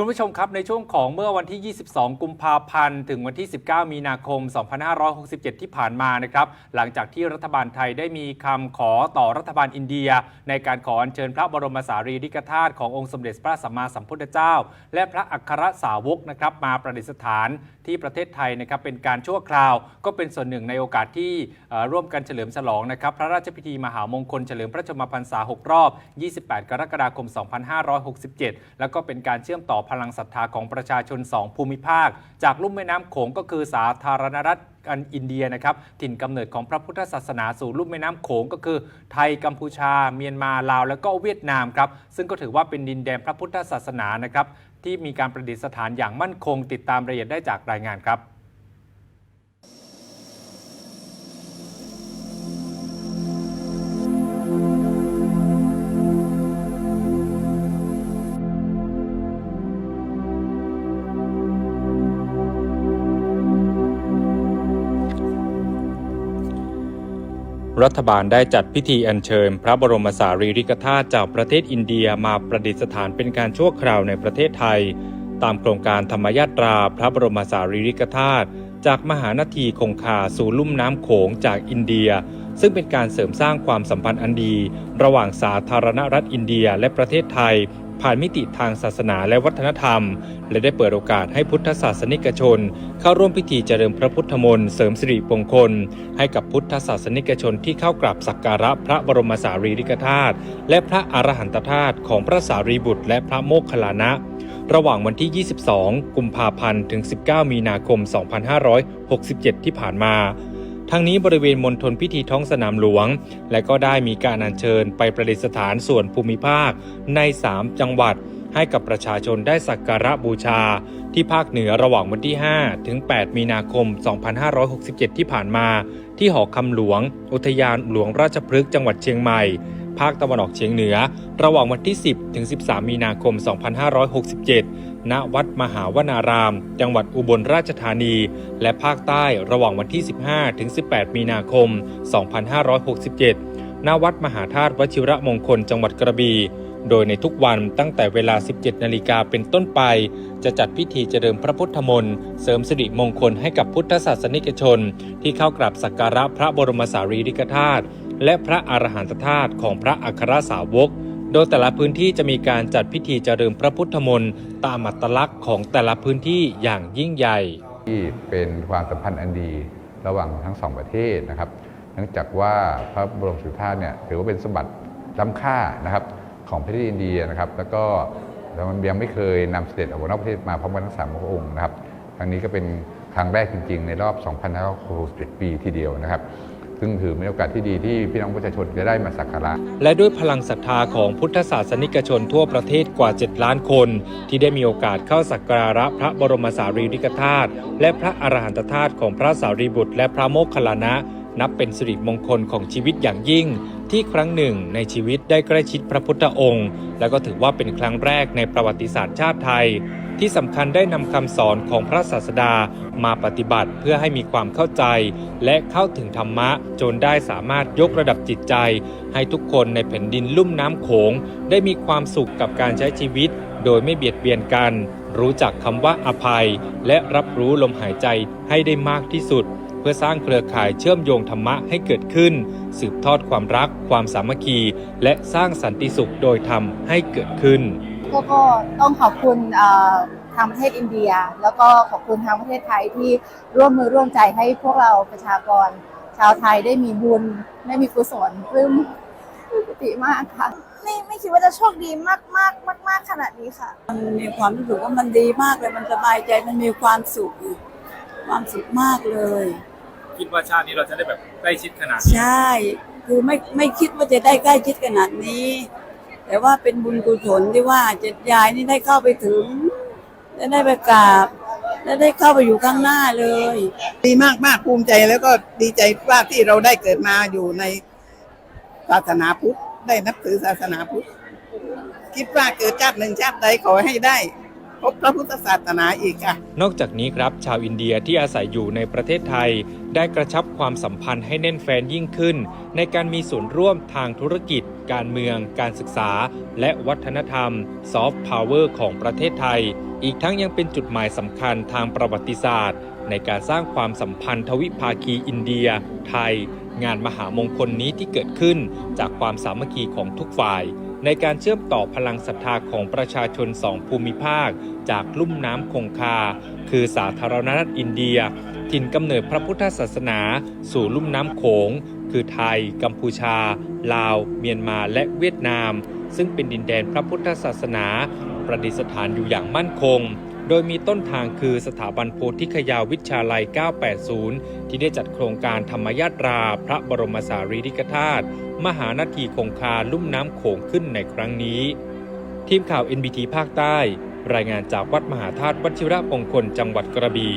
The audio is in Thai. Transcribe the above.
คุณผู้ชมครับในช่วงของเมื่อวันที่ 22 กุมภาพันธ์ ถึงวันที่ 19 มีนาคม 2567 ที่ผ่านมานะครับ หลังจากที่รัฐบาลไทยได้มีคำขอต่อรัฐบาลอินเดีย ในการขออัญเชิญพระบรมสารีริกธาตุขององค์สมเด็จพระสัมมาสัมพุทธเจ้า และพระอัครสาวกนะครับมาประดิษฐานที่ประเทศไทยนะครับเป็นการชั่วคราว ก็เป็นส่วนหนึ่งในโอกาสที่ร่วมกันเฉลิมฉลองนะครับพระราชพิธีมหามงคลเฉลิมพระชนมพรรษา 6 รอบ 28 กรกฎาคม 2567 แล้วก็เป็นการเชื่อมต่อพลังศรัทธาของประชาชน 2 ภูมิภาค จากลุ่มแม่น้ำโขงก็คือสาธารณรัฐอันอินเดียนะครับถิ่นกำเนิดของพระพุทธศาสนาสู่ลุ่มแม่น้ำโขงก็คือ ไทยกัมพูชา เมียนมาลาว แล้วก็เวียดนามครับซึ่งก็ถือว่าเป็นดินแดนพระพุทธศาสนานะครับที่มีการประดิษฐานอย่างมั่นคงติดตามรายละเอียดได้จากรายงานครับ รัฐบาลได้จัดพิธีอัญเชิญ พระบรมสารีริกธาตุจากประเทศอินเดียมาประดิษฐานเป็นการชั่วคราวในประเทศไทย ตามโครงการธรรมยาตราพระบรมสารีริกธาตุจากมหานาทีคงคาสู่ลุ่มน้ำโขงจากอินเดีย ซึ่งเป็นการเสริมสร้างความสัมพันธ์อันดี ระหว่างสาธารณรัฐอินเดียและประเทศไทย ผ่านมิติทางศาสนาและวัฒนธรรม และได้เปิดโอกาสให้พุทธศาสนิกชน เข้าร่วมพิธีเจริญพระพุทธมนต์เสริมสิริมงคล ให้กับพุทธศาสนิกชนที่เข้ากราบสักการะพระบรมสารีริกธาตุและพระอรหันตธาตุของพระสารีบุตร และพระโมคคัลลานะ ระหว่างวันที่ 22 กุมภาพันธ์ ถึง 19 มีนาคม 2567 ที่ผ่านมา ทั้งนี้บริเวณมณฑลพิธีท้องสนามหลวง และก็ได้มีการอัญเชิญไปประดิษฐานส่วนภูมิภาคใน 3 จังหวัด ให้กับประชาชนได้สักการะบูชา ที่ภาคเหนือระหว่างวันที่ 5 ถึง 8 มีนาคม 2567 ที่ผ่านมา ที่หอคำหลวง อุทยานหลวงราชพฤกษ์จังหวัดเชียงใหม่ภาคตะวันออกเฉียงเหนือ ระหว่างวันที่ 10 ถึง 13 มีนาคม 2567 ณวัดมหาวนาราม จังหวัดอุบลราชธานี และภาคใต้ระหว่างวันที่ 15 ถึง 18 มีนาคม 2567 ณ วัดมหาธาตุวชิระมงคลจังหวัดกระบี่ โดยในทุกวันตั้งแต่เวลา 17 นาฬิกาเป็นต้นไป จะจัดพิธีเจริญพระพุทธมนต์เสริมสิริมงคลให้กับพุทธศาสนิกชน ที่เข้ากราบสักการะพระบรมสารีริกธาตุและพระอรหันตธาตุของพระอัครสาวก โดยแต่ละพื้นที่จะมีการจัดพิธีเจริญพระพุทธมนต์ตามอัตลักษณ์ของแต่ละพื้นที่อย่างยิ่งใหญ่ ที่เป็นความสัมพันธ์อันดีระหว่างทั้งสองประเทศนะครับเนื่องจากว่าพระบรมสุธาเนี่ยถือว่าเป็นสมบัติล้ำค่านะครับของประเทศอินเดียนะครับแล้วก็แล้วมันยังไม่เคยนำเสด็จออกนอกประเทศมาพร้อมกันทั้งสามพระองค์นะครับครั้งนี้ก็เป็นครั้งแรกจริง ๆ ในรอบ 2,561 ปีทีเดียวนะครับ ซึ่งถือเป็นโอกาสที่ดีที่พี่น้องประชาชนจะได้มาสักการะ และด้วยพลังศรัทธาของพุทธศาสนิกชนทั่วประเทศกว่า 7 ล้านคน ที่ได้มีโอกาสเข้าสักการะพระบรมสารีริกธาตุและพระอรหันตธาตุของพระสารีบุตร และพระโมคคัลลานะ นับเป็นสิริมงคลของชีวิตอย่างยิ่ง ที่ครั้งหนึ่งในชีวิตได้ใกล้ชิดพระพุทธองค์ และก็ถือว่าเป็นครั้งแรกในประวัติศาสตร์ชาติไทย ที่สำคัญได้นำคำสอนของพระศาสดามาปฏิบัติเพื่อให้มีความเข้าใจ และเข้าถึงธรรมะจนได้สามารถยกระดับจิตใจ ให้ทุกคนในแผ่นดินลุ่มน้ำโขง ได้มีความสุขกับการใช้ชีวิต โดยไม่เบียดเบียนกัน รู้จักคำว่าอภัย และรับรู้ลมหายใจให้ได้มากที่สุด เพื่อสร้างเครือข่ายเชื่อมโยงธรรมะให้เกิดขึ้น สืบทอดความรัก ความสามัคคี และสร้างสันติสุขโดยธรรมให้เกิดขึ้น ก็ก็ต้องขอบคุณเอ่อทางประเทศอินเดีย แล้วก็ขอบคุณทางประเทศไทยที่ร่วมมือร่วมใจให้พวกเราประชากร ชาวไทยได้มีบุญได้มีกุศลปลื้มปลื้มปิติมากค่ะไม่ไม่คิดว่าจะโชคดีมากมากมากมากๆขนาดนี้ค่ะ มันมีความรู้สึกว่ามันดีมากเลย มันสบายใจมันมีความสุขความสุขมากเลย คิดว่าชาตินี้เราจะได้แบบใกล้ชิดขนาดนี้ใช่ คือไม่ไม่คิดว่าจะได้ใกล้ชิดขนาดนี้ แต่ว่าเป็นบุญกุศลที่ว่าเจ็ดยายนี่ได้เข้าไปถึงและได้ไปกราบและได้เข้าไปอยู่ข้างหน้าเลย ดีมากมากภูมิใจแล้วก็ดีใจมากที่เราได้เกิดมาอยู่ในศาสนาพุทธได้นับถือศาสนาพุทธคิดว่าเกิดชาติหนึ่งชาติใดขอให้ได้ พบพระพุทธศาสนาอีกค่ะ นอกจากนี้ครับ ชาวอินเดียที่อาศัยอยู่ในประเทศไทย ได้กระชับความสัมพันธ์ให้แน่นแฟนยิ่งขึ้น ในการมีส่วนร่วมทางธุรกิจ การเมือง การศึกษา และวัฒนธรรมซอฟต์พาวเวอร์ของประเทศไทย อีกทั้งยังเป็นจุดหมายสำคัญทางประวัติศาสตร์ ในการสร้างความสัมพันธ์ทวิภาคีอินเดีย ไทย งานมหามงคลนี้ที่เกิดขึ้นจากความสามัคคีของทุกฝ่าย ในการเชื่อมต่อพลังศรัทธาของประชาชนสองภูมิภาค จากลุ่มน้ำคงคา คือสาธารณรัฐอินเดีย ถิ่นกำเนิดพระพุทธศาสนา สู่ลุ่มน้ำโขง คือไทย กัมพูชา ลาว เมียนมาและเวียดนาม ซึ่งเป็นดินแดนพระพุทธศาสนา ประดิษฐานอยู่อย่างมั่นคง โดยมีต้นทางคือสถาบันโพธิคยาวิชาลัย 980 ที่ได้จัดโครงการธรรมยาตราพระบรมสารีริกธาตุมหานาทีคงคาลุ่มน้ำโขงขึ้นในครั้งนี้ ทีมข่าว NBT ภาคใต้ รายงานจากวัดมหาธาตุวัชิระมงคลจังหวัดกระบี่